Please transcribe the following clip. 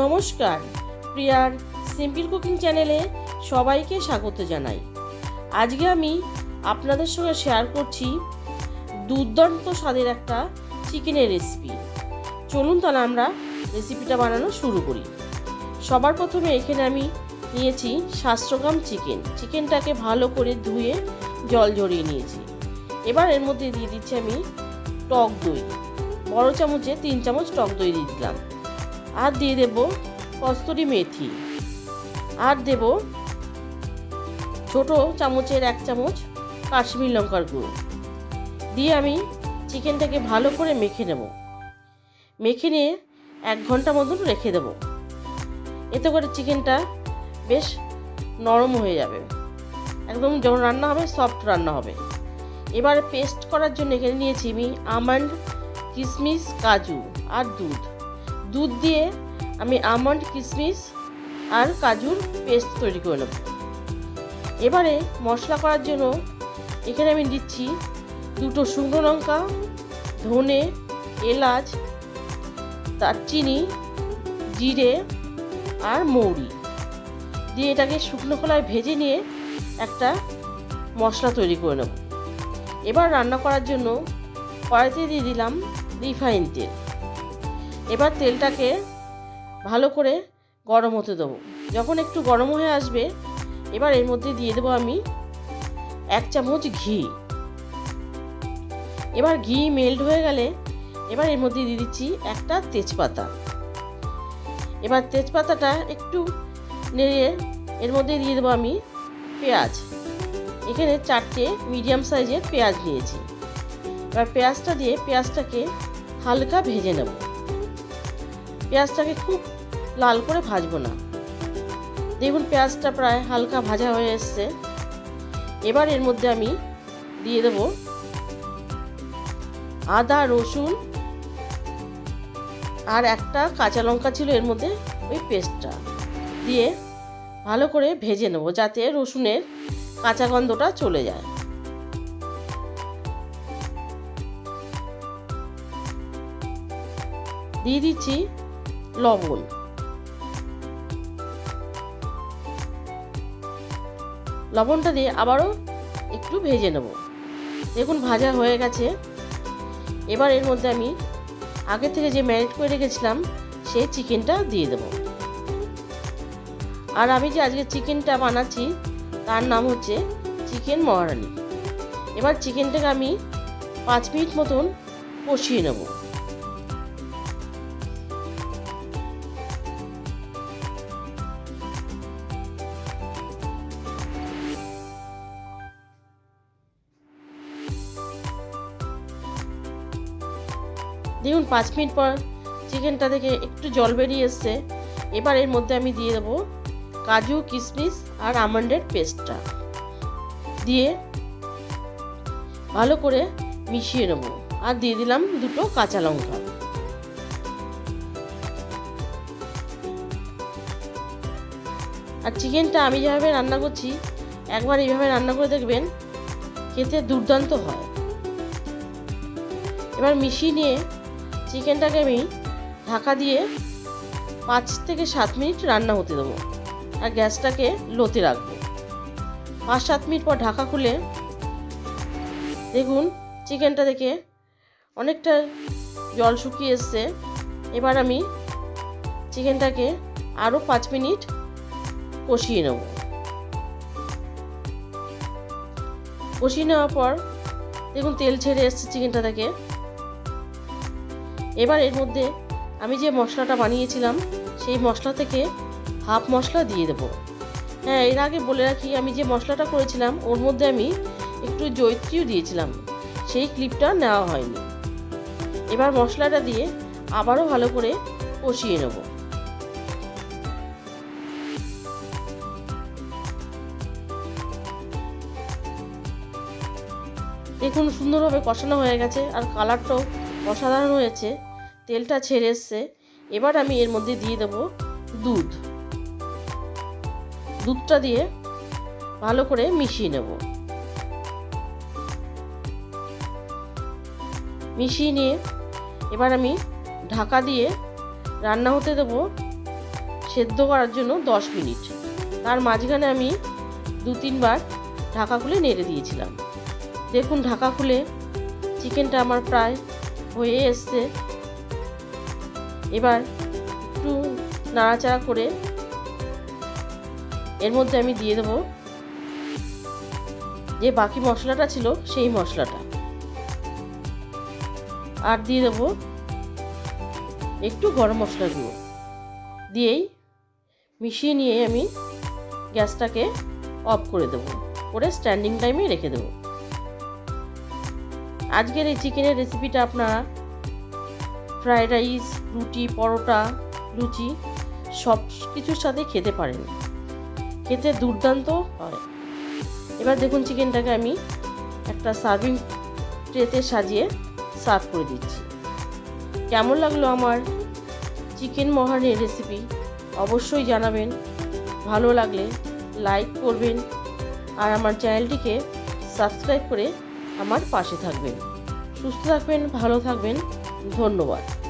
নমস্কার। প্রিয়ার simple cooking চ্যানেলে সবাইকে স্বাগত জানাই। আজকে আমি আপনাদের সঙ্গে শেয়ার করছি দুর্দান্ত স্বাদের একটা চিকেনের রেসিপি চলুন তাহলে আমরা রেসিপিটা বানানো শুরু করি। সবার প্রথমে এখানে আমি নিয়েছি সাতশো গ্রাম চিকেন চিকেনটাকে ভালো করে ধুয়ে জল ঝরিয়ে নিয়েছি। এবার এর মধ্যে দিয়ে দিচ্ছি আমি টক দই। বড় চামচে তিন চামচ টক দই দিয়ে দিলাম। আর দিয়ে দেব কস্তুরি মেথি। আর দেব ছোট চামচের এক চামচ কাশ্মীর লঙ্কার গুঁড়ো। দিয়ে আমি চিকেনটাকে ভালো করে মেখে নেব। মেখে নিয়ে এক ঘণ্টা মতন রেখে দেব। এতে করে চিকেনটা বেশ নরম হয়ে যাবে। একদম যখন রান্না হবে সফট রান্না হবে। এবার পেস্ট করার জন্য এখানে নিয়েছি আমি আমন্ড কিশমিশ কাজু আর দুধ। দুধ দিয়ে আমি আমন্ড, কিশমিশ আর কাজুর পেস্ট তৈরি করে নেব। এবারে মশলা করার জন্য এখানে আমি দিচ্ছি দুটো শুকনো লঙ্কা, ধনে, এলাচ, দারচিনি, জিরে আর মৌরি। দিয়ে এটাকে শুকনো খোলায় ভেজে নিয়ে একটা মশলা তৈরি করে নেব। এবার রান্না করার জন্য কড়াইতে দিয়ে দিলাম রিফাইন তেল। এবার তেলটাকে ভালো করে গরম হতে দেবো। যখন একটু গরম হয়ে আসবে, এবার এর মধ্যে দিয়ে দেবো আমি এক চামচ ঘি। এবার ঘি মেল্ট হয়ে গেলে এবার এর মধ্যে দিয়ে দিচ্ছি একটা তেজপাতা। এবার তেজপাতাটা একটু নেড়ে এর মধ্যে দিয়ে দেবো আমি পেঁয়াজ। এখানে চারটে মিডিয়াম সাইজের পেঁয়াজ নিয়েছি। এবার পেঁয়াজটা দিয়ে পেঁয়াজটাকে হালকা ভেজে নেব। পেঁয়াজটাকে খুব লাল করে ভাজবো না। দেখুন পেঁয়াজটা প্রায় হালকা ভাজা হয়ে এসছে। এবার এর মধ্যে আমি দিয়ে দেব আদা, রসুন আর একটা কাঁচা লঙ্কা ছিল এর মধ্যে ওই পেস্টটা। দিয়ে ভালো করে ভেজে নেব যাতে রসুনের কাঁচা গন্ধটা চলে যায়। দিয়ে দিচ্ছি লবণ। লবণটা দিয়ে আবারও একটু ভেজে নেব। দেখুন, ভাজা হয়ে গেছে। এবার এর মধ্যে আমি আগে থেকে যে ম্যারিনেট করে রেখেছিলাম, সেই চিকেনটা দিয়ে দেব। আর আমি যে আজকে চিকেনটা বানাচ্ছি, তার নাম হচ্ছে চিকেন মহারানি। এবার চিকেনটাকে আমি পাঁচ মিনিট মতন কষিয়ে নেব। দেখুন, পাঁচ মিনিট পর চিকেনটা থেকে একটু জল বেরিয়ে এসছে। এবার এর মধ্যে আমি দিয়ে দেবো কাজু কিশমিশ আর আমন্ডের পেস্টটা। দিয়ে ভালো করে মিশিয়ে নেব। আর দিয়ে দিলাম দুটো কাঁচা লঙ্কা। আর চিকেনটা আমি যেভাবে রান্না করছি, একবার এইভাবে রান্না করে দেখবেন খেতে দুর্দান্ত হয়। এবার মিশিয়ে নিয়ে চিকেনটাকে আমি ঢাকা দিয়ে পাঁচ থেকে সাত মিনিট রান্না হতে দেবো। আর গ্যাসটাকে লোতে রাখব। পাঁচ সাত মিনিট পর ঢাকা খুলে দেখুন চিকেনটা দেখে অনেকটা জল শুকিয়ে এসছে। এবার আমি চিকেনটাকে আরও পাঁচ মিনিট কষিয়ে নেব। কষিয়ে নেওয়ার পর দেখুন তেল ছেড়ে এসছে চিকেনটা থেকে এবার এর মধ্যে আমি যে মশলাটা বানিয়েছিলাম, সেই মশলা থেকে হাফ মশলা দিয়ে দেবো। হ্যাঁ এর আগে বলে রাখি, আমি যে মশলাটা করেছিলাম, ওর মধ্যে আমি একটু জৈত্রীও দিয়েছিলাম। সেই ক্লিপটা নেওয়া হয়নি। এবার মশলাটা দিয়ে আবারও ভালো করে কষিয়ে নেব। দেখুন, সুন্দরভাবে কষানো হয়ে গেছে, আর কালারটাও অসাধারণ হয়েছে। তেলটা ছেড়ে এসছে। এবার আমি এর মধ্যে দিয়ে দেব দুধ। দুধটা দিয়ে ভালো করে মিশিয়ে নেব। মিশিয়ে নিয়ে এবার আমি ঢাকা দিয়ে রান্না হতে দেবো সেদ্ধ করার জন্য দশ মিনিট। তার মাঝখানে আমি দু তিনবার ঢাকা খুলে নেড়ে দিয়েছিলাম। দেখুন ঢাকা খুলে চিকেনটা আমার প্রায় হয়ে এসছে। এবার একটু নাড়াচাড়া করে এর মধ্যে আমি দিয়ে দেবো যে বাকি মশলাটা ছিল সেই মশলাটা। আর দিয়ে দেবো একটু গরম মশলা গুঁড়ো। দিয়েই মিশিয়ে নিয়ে আমি গ্যাসটাকে অফ করে দেবো। করে স্ট্যান্ডিং টাইমে রেখে দেবো। আজকের এই চিকেনের রেসিপিটা আপনারা ফ্রায়েড রাইস রুটি, পরোটা, লুচি, সব কিছুর সাথে খেতে পারেন। খেতে দুর্দান্ত হয়। এবার দেখুন চিকেনটাকে আমি একটা সার্ভিং ট্রেতে সাজিয়ে সার্ভ করে দিচ্ছি। কেমন লাগল আমার চিকেন মহানের রেসিপি অবশ্যই জানাবেন। ভালো লাগলে লাইক করবেন। আর আমার চ্যানেলটিকে সাবস্ক্রাইব করে আমার পাশে থাকবেন। সুস্থ থাকবেন ভালো থাকবেন। ধন্যবাদ।